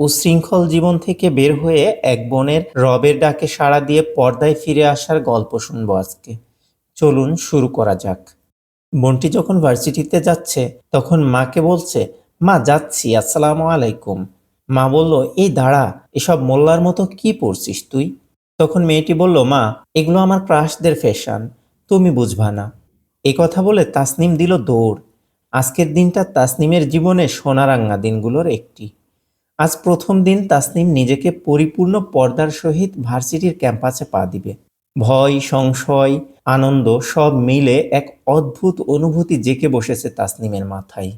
উচ্ছৃঙ্খল জীবন থেকে বের হয়ে এক বোনের রবের ডাকে সাড়া দিয়ে পর্দায় ফিরে আসার গল্প শুনব আজকে। চলুন শুরু করা যাক। বোনটি যখন ভার্সিটিতে যাচ্ছে, তখন মাকে বলছে, মা, যাচ্ছি, আসসালামু আলাইকুম। মা বলল, এই দাঁড়া, এসব মোল্লার মতো কি পড়ছিস তুই? তখন মেয়েটি বলল, মা, এগুলো আমার ক্রাশদের ফ্যাশন, তুমি বুঝবা না। এ কথা বলে তাসনিম দিল দৌড়। আজকের দিনটা তাসনিমের জীবনে সোনারাঙ্গা দিনগুলোর একটি। আজ প্রথম দিন তাসনিম নিজেকে পরিপূর্ণ পর্দার সহিত ভার্সিটির ক্যাম্পাসে পা দিবে। ভয়, সংশয়, আনন্দ সব মিলে এক অদ্ভুত অনুভূতি জেকে বসেছে তাসনিমের মাথায়।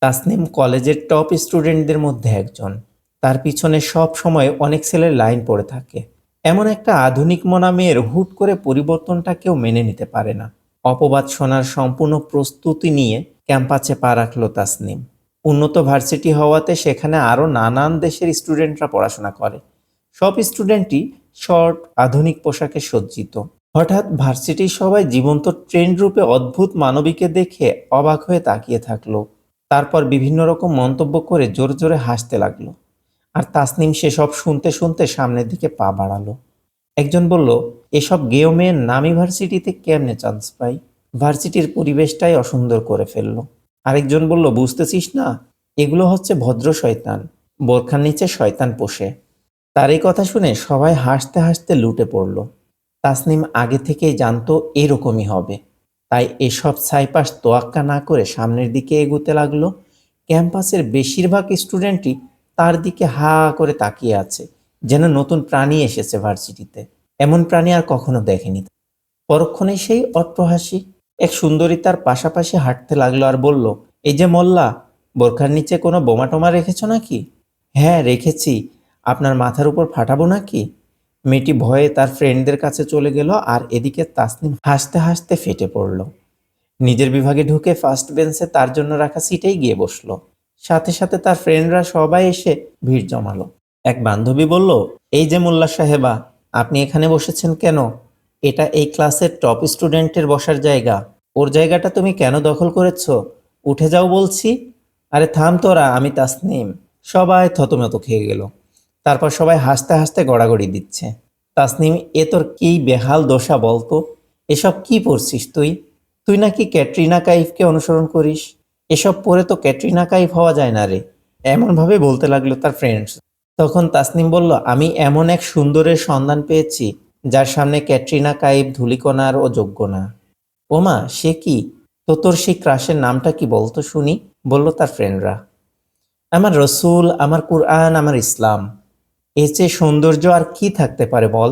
তাসনিম কলেজের টপ স্টুডেন্টদের মধ্যে একজন। তার পিছনে সব সময় অনেক ছেলের লাইন পড়ে থাকে। এমন একটা আধুনিক মনা মেয়ের হুট করে পরিবর্তনটা কেউ মেনে নিতে পারে না। অপবাদ শোনার সম্পূর্ণ প্রস্তুতি নিয়ে ক্যাম্পাসে পা রাখল তাসনিম। উন্নত ভার্সিটি হওয়াতে সেখানে আরও নানান দেশের স্টুডেন্টরা পড়াশোনা করে। সব স্টুডেন্টই শর্ট, আধুনিক পোশাকে সজ্জিত। হঠাৎ ভার্সিটির সবাই জীবন্ত ট্রেন্ড রূপে অদ্ভুত মানবীকে দেখে অবাক হয়ে তাকিয়ে থাকল। তারপর বিভিন্ন রকম মন্তব্য করে জোরে জোরে হাসতে লাগল। আর তাসনিম সেসব শুনতে শুনতে সামনের দিকে পা বাড়ালো। একজন বলল, এসব গেও মেয়ের নামি ভার্সিটিতে কেমনে চান্স পাই? ভার্সিটির পরিবেশটাই অসুন্দর করে ফেলল। আরেকজন বলল, বুঝতেছিস না? এগুলো হচ্ছে ভদ্র শয়তান। বোরখার নিচে শয়তান পোষে। তার এই কথা শুনে সবাই হাসতে হাসতে লুটে পড়ল। তাসনিম আগে থেকেই জানতো এরকমই হবে। তাই এসব সাইপাস তোয়াক্কা না করে সামনের দিকে এগুতে লাগল। ক্যাম্পাসের বেশিরভাগ স্টুডেন্টই তার দিকে হা করে তাকিয়ে আছে, যেন নতুন প্রাণী এসেছে ভার্সিটিতে। এমন প্রাণী আর কখনো দেখেনি। পরক্ষণে সেই অট্টহাসি এক সুন্দরী তার পাশাপাশি হাঁটতে লাগল আর বলল, এই যে মোল্লা, বোরখার নিচে কোনো বোমা টোমা রেখেছ নাকি? হ্যাঁ রেখেছি। আপনার মাথার উপর ফাটাবো নাকি? মেয়েটি ভয়ে তার ফ্রেন্ডদের কাছে চলে গেল আর এদিকে তাসনিম হাসতে হাসতে ফেটে পড়ল। নিজের বিভাগে ঢুকে ফার্স্ট বেঞ্চে তার জন্য রাখা সিটেই গিয়ে বসল। সাথে সাথে তার ফ্রেন্ডরা সবাই এসে ভিড় জমালো। এক বান্ধবী বলল, এই যে মোল্লা সাহেবা, আপনি এখানে বসেছেন কেন? এটা এই ক্লাসের টপ স্টুডেন্টের বসার জায়গা। ওর জায়গাটা তুমি কেন দখল করেছ? উঠে যাও বলছি। আরে থাম তোরা, আমি তাসনিম। সবাই থতমত খেয়ে গেল। তারপর সবাই হাসতে হাসতে গড়াগড়ি দিচ্ছে। তাসনিম, এ তোর কি বেহাল দশা বলতো? এসব কি পড়ছিস তুই? তুই নাকি ক্যাটরিনা কাইফকে অনুসরণ করিস? এসব পরে তো ক্যাটরিনা কাইফ হওয়া যায় না রে। এমনভাবে বলতে লাগল তার ফ্রেন্ডস তখন তাসনিম বলল, আমি এমন এক সুন্দরের সন্ধান পেয়েছি, যার সামনে ক্যাটরিনা কাইফ ধুলিকোনার ও যোগ্য না ওমা, সে কি? তো তোর সেই ক্রাশের নামটা কি বলতো শুনি, বলল তার ফ্রেন্ডরা। আমার রসুল, আমার কুরআন, আমার ইসলাম। এর চেয়ে সৌন্দর্য আর কি থাকতে পারে বল?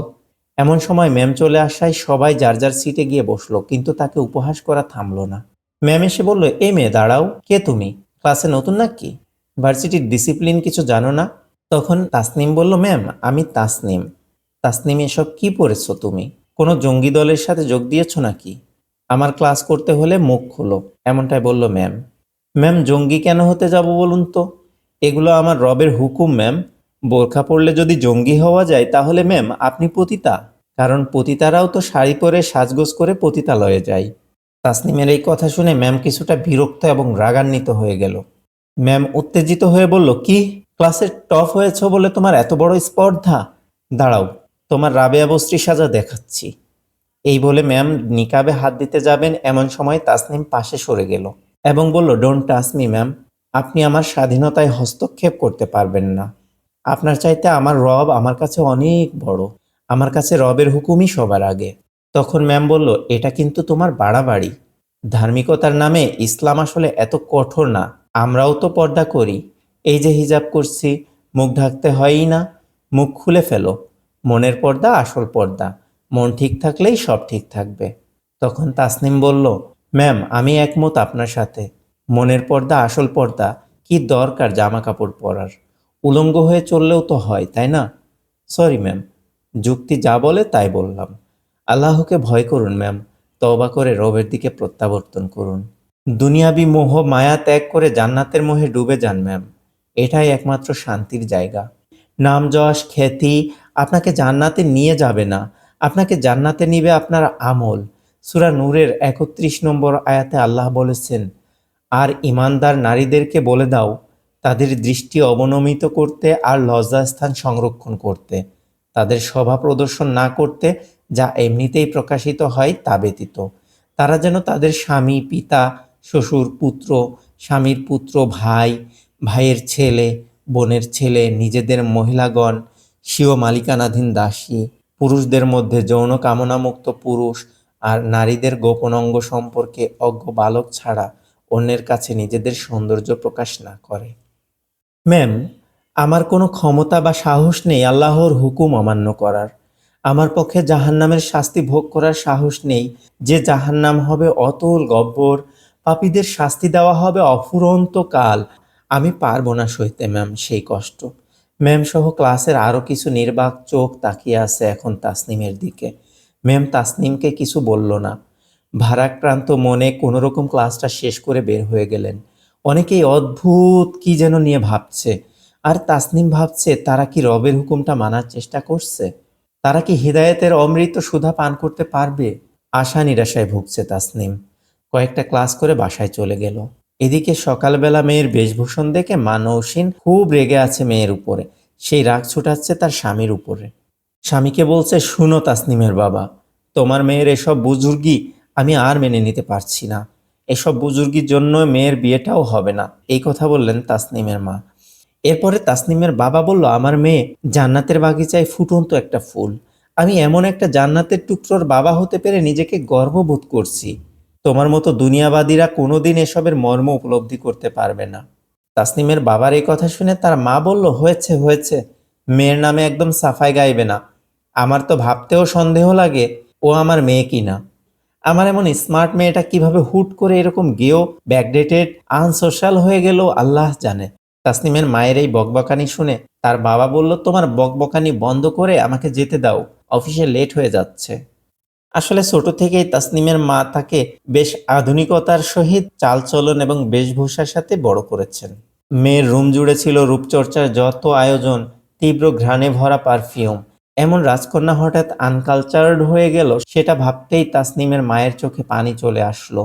এমন সময় ম্যাম চলে আসায় সবাই যার যার সিটে গিয়ে বসল, কিন্তু তাকে উপহাস করা থামলো না। ম্যাম এসে বলল, এ মেয়ে, দাঁড়াও, কে তুমি? ক্লাসে নতুন নাকি? ভার্সিটির ডিসিপ্লিন কিছু জানো না? তখন তাসনিম বলল, ম্যাম, আমি তাসনিম। তাসনিম, এসব কি পড়েছো তুমি? কোনো জঙ্গি দলের সাথে যোগ দিয়েছ নাকি? আমার ক্লাস করতে হলে মুখ খোলো, এমনটাই বলল ম্যাম। ম্যাম, জঙ্গি কেন হতে যাব বলুন তো? এগুলো আমার রবের হুকুম, ম্যাম। বোরখা পড়লে যদি জঙ্গি হওয়া যায়, তাহলে ম্যাম, আপনি পতিতা। কারণ পতিতারাও তো শাড়ি পরে সাজগোজ করে পতিতালয়ে যায়। তাসনিমের এই কথা শুনে ম্যাম কিছুটা বিরক্ত এবং রাগান্বিত হয়ে গেল। ম্যাম উত্তেজিত হয়ে বলল, কি? ক্লাসের টপ হয়েছ বলে তোমার এত বড় স্পর্ধা? দাঁড়াও, তোমার রাবেয়া বস্ত্রী সাজা দেখাচ্ছি। এই বলে ম্যাম নিকাবে হাত দিতে যাবেন। এমন সময় তাসনিম পাশে সরে গেল এবং বলল ডোন্ট টাচ মি ম্যাম আপনি আমার স্বাধীনতায় হস্তক্ষেপ করতে পারবেন না। আপনার চাইতে আমার রব আমার কাছে অনেক বড়। আমার কাছে রবের হুকুমই সবার আগে। তখন ম্যাম বলল, এটা কিন্তু তোমার বাড়াবাড়ি। ধার্মিকতার নামে ইসলাম আসলে এত কঠোর না। আমরাও তো পর্দা করি। এই যে হিজাব করছি, মুখ ঢাকতে হয়ই না। মুখ খুলে ফেলো। মনের পর্দা আসল পর্দা। মন ঠিক থাকলেই সব ঠিক থাকবে। তখন তাসনিম বলল, ম্যাম, আমি একমত আপনার সাথে। মনের পর্দা আসল পর্দা, কি দরকার জামা কাপড় পরার? উলঙ্গ হয়ে চললেও তো হয়, তাই না? সরি, ম্যাম, যুক্তি যা বলে তাই বললাম। আল্লাহকে ভয় করুন, ম্যাম তবা করে রবের দিকে প্রত্যাবর্তন করুন। দুনিয়াবি মোহ মায়া ত্যাগ করে জান্নাতের মোহে ডুবে যান, ম্যাম। এটাই একমাত্র শান্তির জায়গা। নাম যশ, খ্যাতি, আপনাকে জান্নাতে নিয়ে যাবে না। আপনাকে জান্নাতে নিবে আপনার আমল। সুরা নূরের একত্রিশ নম্বর আয়াতে আল্লাহ বলেছেন, আর ইমানদার নারীদেরকে বলে দাও, তাদের দৃষ্টি অবনমিত করতে আর লজ্জাস্থান সংরক্ষণ করতে। তাদের সভা প্রদর্শন না করতে, যা এমনিতেই প্রকাশিত হয় তা ব্যতীত। তারা যেন তাদের স্বামী, পিতা, শ্বশুর, পুত্র, স্বামীর পুত্র, ভাই, ভাইয়ের ছেলে, বোনের ছেলে, নিজেদের মহিলাগণ, স্বীয় মালিকানাধীন দাসী পুরুষদের মধ্যে যৌন কামনামুক্ত পুরুষ আর নারীদের গোপন অঙ্গ সম্পর্কে অজ্ঞ বালক ছাড়া অন্যের কাছে নিজেদের সৌন্দর্য প্রকাশ না করে। ম্যাম, আমার কোনো ক্ষমতা বা সাহস নেই আল্লাহর হুকুম অমান্য করার। আমার পক্ষে জাহান্নামের শাস্তি ভোগ করার সাহস নেই। যে জাহান্নাম হবে অতল গব্বর, পাপীদের শাস্তি দেওয়া হবে অফুরন্ত কাল। আমি পারব না সইতে, ম্যাম, সেই কষ্ট। ম্যাম সহ ক্লাসের আরও কিছু নির্বাক চোখ তাকিয়ে আছে এখন তাসনিমের দিকে। ম্যাম তাসনিমকে কিছু বলল না। ভারাক্রান্ত মনে কোনোরকম ক্লাসটা শেষ করে বের হয়ে গেলেন। অনেকেই অদ্ভুত কি যেন নিয়ে ভাবছে। আর তাসনিম ভাবছে, তারা কি রবের হুকুমটা মানার চেষ্টা করছে? তারা কি হৃদায়তের অমৃত সুধা পান করতে পারবে? আশা নিরাশায় ভুগছে তাসনিম। কয়েকটা ক্লাস করে বাসায় চলে গেল। এদিকে সকালবেলা মেয়ের বেশভূষণ দেখে মা নৌসিন খুব রেগে আছে মেয়ের উপরে। সেই রাগ ছুটাচ্ছে তার স্বামীর উপরে। স্বামীকে বলছে, শুনো তাসনিমের বাবা, তোমার মেয়ের এসব বুজুর্গি আমি আর মেনে নিতে পারছি না। এসব বুজুর্গির জন্য মেয়ের বিয়েটাও হবে না। এই কথা বললেন তাসনিমের মা। এরপরে তাসনিমের বাবা বলল, আমার মেয়ে জান্নাতের বাগিচায় ফুটন্ত একটা ফুল। আমি এমন একটা জান্নাতের টুকরোর বাবা হতে পেরে নিজেকে গর্ববোধ করছি। তোমার মতো দুনিয়াবাদীরা কোনোদিন এসবের মর্ম উপলব্ধি করতে পারবে না। তাসনিমের বাবার এই কথা শুনে তার মা বলল, হয়েছে হয়েছে। মেয়ের নামে একদম সাফাই গাইবে না। আমার তো ভাবতেও সন্দেহ লাগে, ও আমার মেয়ে কিনা? আমার এমন স্মার্ট মেয়েটা কীভাবে হুট করে এরকম গেও ব্যাকডেটেড, আনসোশ্যাল হয়ে গেল, আল্লাহ জানে। তাসনিমের মায়ের এই বকবকানি শুনে তার বাবা বলল, তোমার বকবকানি বন্ধ করে আমাকে যেতে দাও। অফিসে লেট হয়ে যাচ্ছে। আসলে ছোট থেকেই তাসনিমের মা তাকে বেশ আধুনিকতার সহিত চালচলন এবং বেশভূষার সাথে বড় করেছেন। মেয়ের রুম জুড়ে ছিল রূপচর্চার যত আয়োজন, তীব্র ঘ্রাণে ভরা পারফিউম। এমন রাজকন্যা হঠাৎ আনকালচার্ড হয়ে গেল, সেটা ভাবতেই তাসনিমের মায়ের চোখে পানি চলে আসলো।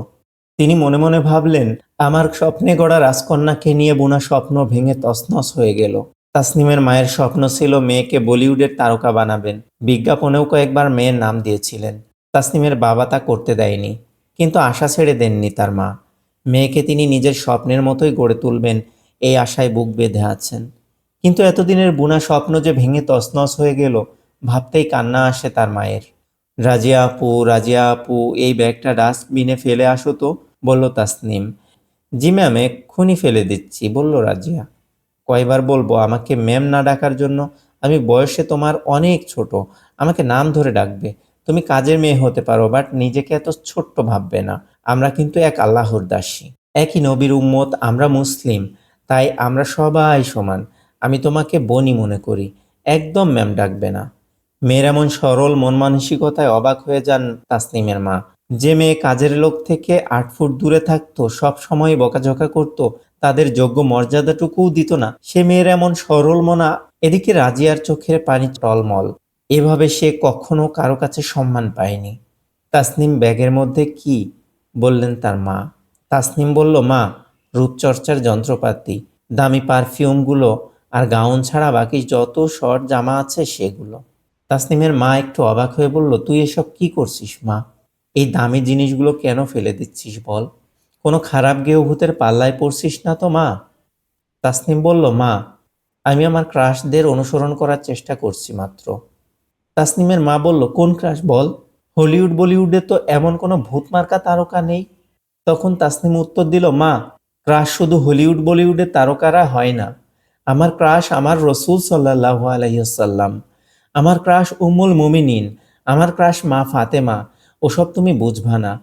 তিনি মনে মনে ভাবলেন, আমার স্বপ্নে গড়া রাজকন্যাকে নিয়ে বোনা স্বপ্ন ভেঙে তসনস হয়ে গেল। তাসনিমের মায়ের স্বপ্ন ছিল মেয়েকে বলিউডের তারকা বানাবেন। বিজ্ঞাপনেও কয়েকবার মেয়ের নাম দিয়েছিলেন। তাসনিমের বাবা তা করতে দেয়নি, কিন্তু আশা ছেড়ে দেননি তার মা। মেয়েকে তিনি নিজের স্বপ্নের মতোই গড়ে তুলবেন এই আশায় বুক বেঁধে আছেন। কিন্তু এতদিনের বুনা স্বপ্ন যে ভেঙে তছনছ হয়ে গেল, ভাবতেই কান্না আসে তার মায়ের। রাজিয়া আপু রাজিয়া আপু, এই ব্যাগটা ডাস্টবিনে ফেলে আসো তো, বলল তাসনিম। জি ম্যাম, এক্ষুনি ফেলে দিচ্ছি, বলল রাজিয়া। কয়বার বলব, আমাকে ম্যাম না ডাকার জন্য, আমি বয়সে তোমার অনেক ছোট, আমাকে নাম ধরে ডাকবে তুমি কাজের মেয়ে হতে পারো বাট নিজেকে এত ছোট্ট ভাববে না। আমরা কিন্তু এক আল্লাহর দাসী। একই নবীর উম্মত, আমরা মুসলিম, তাই আমরা সবাই সমান। আমি তোমাকে বনি মনে করি, একদম ম্যাম ডাকবে না। মেয়ের এমন সরল মন মানসিকতায় অবাক হয়ে যান তাসনিমের মা। যে মেয়ে কাজের লোক থেকে আট ফুট দূরে থাকতো, সব সময় বকাঝকা করত, তাদের যোগ্য মর্যাদাটুকুও দিত না। সে মেয়ের এমন সরল মনা, এদিকে রাজিয়ার চোখের পানি টলমল। এভাবে সে কখনো কারও কাছে সম্মান পায়নি। তাসনিম ব্যাগের মধ্যে কি? বললেন তার মা। তাসনিম বলল, মা, রূপচর্চার যন্ত্রপাতি, দামি পারফিউমগুলো আর গাউন ছাড়া বাকি যত শর্ট জামা আছে সেগুলো। তাসনিমের মা একটু অবাক হয়ে বলল, তুই এসব কি করছিস, মা? এই দামি জিনিসগুলো কেন ফেলে দিচ্ছিস বল? কোনো খারাপ গেহভূতের পাল্লায় পড়ছিস না তো, মা? তাসনিম বলল, মা, আমি আমার ক্রাশদের অনুসরণ করার চেষ্টা করছি মাত্র। তাসনিমের মা বলল, কোন ক্রাশ বল? হলিউড, বলিউডে তো এমন কোনো ভূত ভূতমার্কা তারকা নেই। তখন তাসনিম উত্তর দিল, মা ক্রাশ শুধু হলিউড বলিউডের তারকারা হয় না। আমার ক্রাশ আমার রসুল সাল্লাহ আলাইসাল্লাম আমার ক্রাশ উমুল মুমিনিন। আমার ক্রাশ মা ফাতেমা। ওসব তুমি বুঝবা না।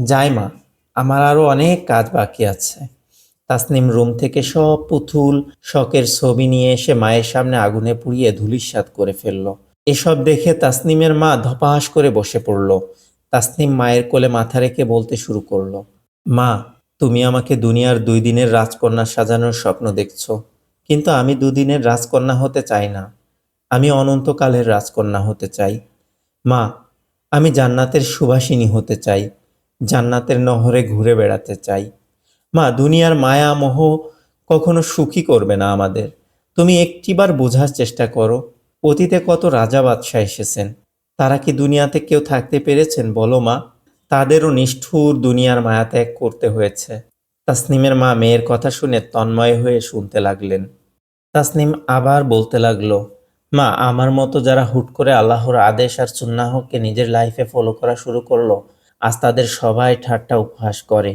যাই মা, আমার আরও অনেক কাজ বাকি আছে। তাসনিম রুম থেকে সব পুতুল, শখের ছবি নিয়ে এসে মায়ের সামনে আগুনে পুড়িয়ে ধুলিস্বাদ করে ফেলল। এসব দেখে তাসনিমের মা ধপাস করে বসে পড়ল। তাসনিম মায়ের কোলে মাথা রেখে বলতে শুরু করল, মা, তুমি আমাকে দুনিয়ার দুই দিনের রাজকন্যা সাজানোর স্বপ্ন দেখছ, কিন্তু আমি দুদিনের রাজকন্যা হতে চাই না। আমি অনন্তকালের রাজকন্যা হতে চাই। মা, আমি জান্নাতের সুবাসিনী হতে চাই, জান্নাতের নহরে ঘুরে বেড়াতে চাই। মা, দুনিয়ার মায়া মোহ কখনো সুখী করবে না আমাদের। তুমি একটিবার বোঝার চেষ্টা করো অতীতে কত রাজা বাদশাহ এসেছেন? তারা কি দুনিয়াতে কেউ থাকতে পেরেছেন? বলো মা। তাদেরও নিষ্ঠুর দুনিয়ার মায়া ত্যাগ করতে হয়েছে। তাসনিমের মা মেয়ের কথা শুনে তন্ময় হয়ে শুনতে লাগলেন। তাসনিম আবার বলতে লাগল, মা, আমার মতো যারা হুট করে আল্লাহর আদেশ আর সুন্নাহকে নিজের লাইফে ফলো করা শুরু করল, আজ তাদের সবাই ঠাট্টা উপহাস করে।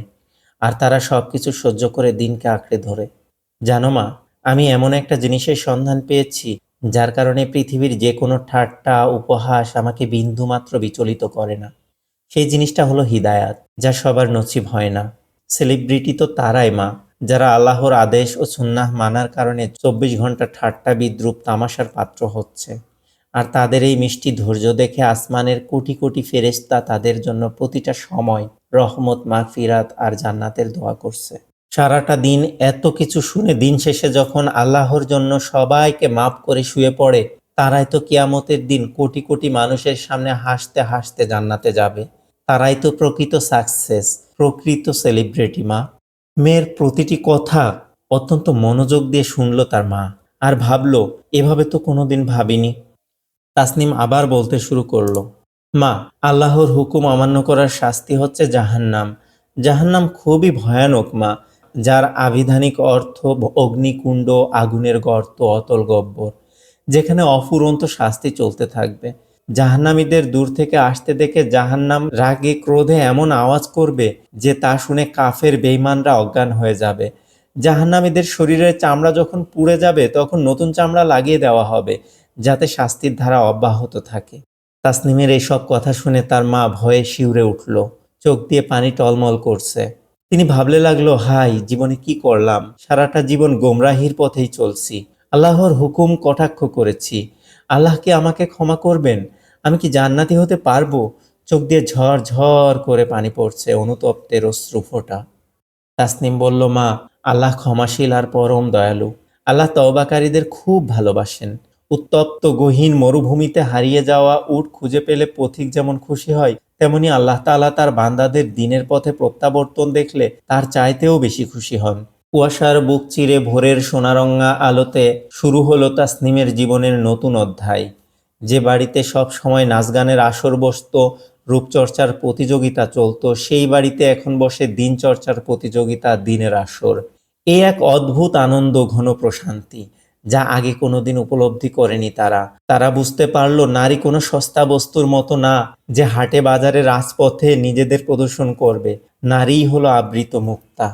আর তারা সব কিছু সহ্য করে দিনকে আঁকড়ে ধরে। জানো মা, আমি এমন একটা জিনিসের সন্ধান পেয়েছি যার কারণে পৃথিবীর যে কোনো ঠাট্টা, উপহাস আমাকে বিন্দুমাত্র বিচলিত করে না। সেই জিনিসটা হলো হিদায়াত, যা সবার নসিব হয় না। সেলিব্রিটি তো তারাই মা, যারা আল্লাহর আদেশ ও সুন্নাহ মানার কারণে চব্বিশ ঘণ্টা ঠাট্টা বিদ্রুপ তামাশার পাত্র হচ্ছে। আর তাদের এই মিষ্টি ধৈর্য দেখে আসমানের কোটি কোটি ফেরেশতা তাদের জন্য প্রতিটা সময় রহমত, মাগফিরাত আর জান্নাতের দোয়া করছে। সারাটা দিন এত কিছু শুনে দিন শেষে যখন আল্লাহর জন্য সবাইকে মাফ করে শুয়ে পড়ে, তারাই তো কিয়ামতের দিন কোটি কোটি মানুষের সামনে হাসতে হাসতে জান্নাতে যাবে। তারাই তো প্রকৃত সাকসেস, প্রকৃত সেলিব্রিটি মা। মেয়ের প্রতিটি কথা অত্যন্ত মনোযোগ দিয়ে শুনল তার মা আর ভাবলো, এভাবে তো কোনোদিন ভাবিনি। তাসনিম আবার বলতে শুরু করল, মা, আল্লাহর হুকুম অমান্য করার শাস্তি হচ্ছে জাহান্নাম। জাহান্নাম খুবই ভয়ানক মা। যার আবিধানিক অর্থ অগ্নিকুণ্ড, আগুনের গর্ত, অতল গব্বর, যেখানে অফুরন্ত শাস্তি চলতে থাকবে। জাহান্নামীদের দূর থেকে আসতে দেখে জাহান্নাম রাগে ক্রোধে এমন আওয়াজ করবে যে তা শুনে কাফের বেইমানরা অজ্ঞান হয়ে যাবে। জাহান্নামীদের শরীরের চামড়া যখন পুড়ে যাবে, তখন নতুন চামড়া লাগিয়ে দেওয়া হবে, যাতে শাস্তির ধারা অব্যাহত থাকে। তাসনিমের এইসব কথা শুনে তার মা ভয়ে শিউরে উঠল। চোখ দিয়ে পানি টলমল করছে। তিনি ভাবলে লাগল, হাই, জীবনে কি করলাম? সারাটা জীবন গোমরাহির পথেই চলছি। আল্লাহর হুকুম কটাক্ষ করেছি। আল্লাহ কি আমাকে ক্ষমা করবেন? আমি কি জান্নাতি হতে পারব? চোখ দিয়ে ঝড় ঝড় করে পানি পড়ছে অনুতপ্তের অশ্রু ফোঁটা তাসনিম বলল, মা, আল্লাহ ক্ষমাশীল আর পরম দয়ালু। আল্লাহ তওবাকারীদের খুব ভালোবাসেন। উত্তপ্ত গহীন মরুভূমিতে হারিয়ে যাওয়া উট খুঁজে পেলে পথিক যেমন খুশি হয় তেমনি আল্লাহ তাআলা তার বান্দাদের দিনের পথে প্রত্যাবর্তন দেখলে তার চাইতেও বেশি খুশি হন। কুয়াশার বুক চিরে ভোরের সোনারঙ্গা আলোতে শুরু হলো তাসনিমের জীবনের নতুন অধ্যায়। যে বাড়িতে সব সময় নাচ গানের আসর বসত, রূপচর্চার প্রতিযোগিতা চলতো, সেই বাড়িতে এখন বসে দিন চর্চার প্রতিযোগিতা, দিনের আসর। এ এক অদ্ভুত আনন্দ, ঘন প্রশান্তি। যা আগে কোনোদিন উপলব্ধি করেনি তারা। তারা বুঝতে পারল নারী কোনো সস্তা বস্তুর মতো না, যে হাটে বাজারে রাজপথে নিজেদের প্রদর্শন করবে। নারীই হলো আবৃত মুক্তা।